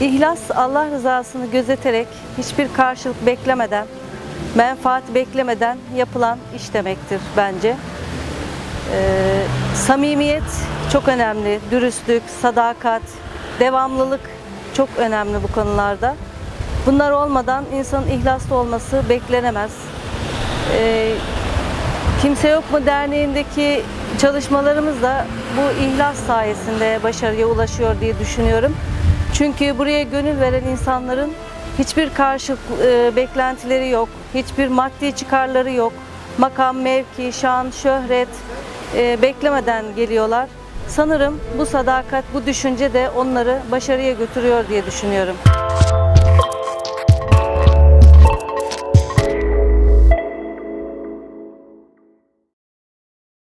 İhlas Allah rızasını gözeterek hiçbir karşılık beklemeden, menfaat beklemeden yapılan iş demektir bence. Ee, samimiyet çok önemli, dürüstlük, sadakat, devamlılık çok önemli bu konularda. Bunlar olmadan insanın ihlaslı olması beklenemez. Ee, Kimse Yok mu Derneği'ndeki çalışmalarımız da bu ihlas sayesinde başarıya ulaşıyor diye düşünüyorum. Çünkü buraya gönül veren insanların hiçbir karşılık e, beklentileri yok, hiçbir maddi çıkarları yok. Makam, mevki, şan, şöhret e, beklemeden geliyorlar. Sanırım bu sadakat, bu düşünce de onları başarıya götürüyor diye düşünüyorum.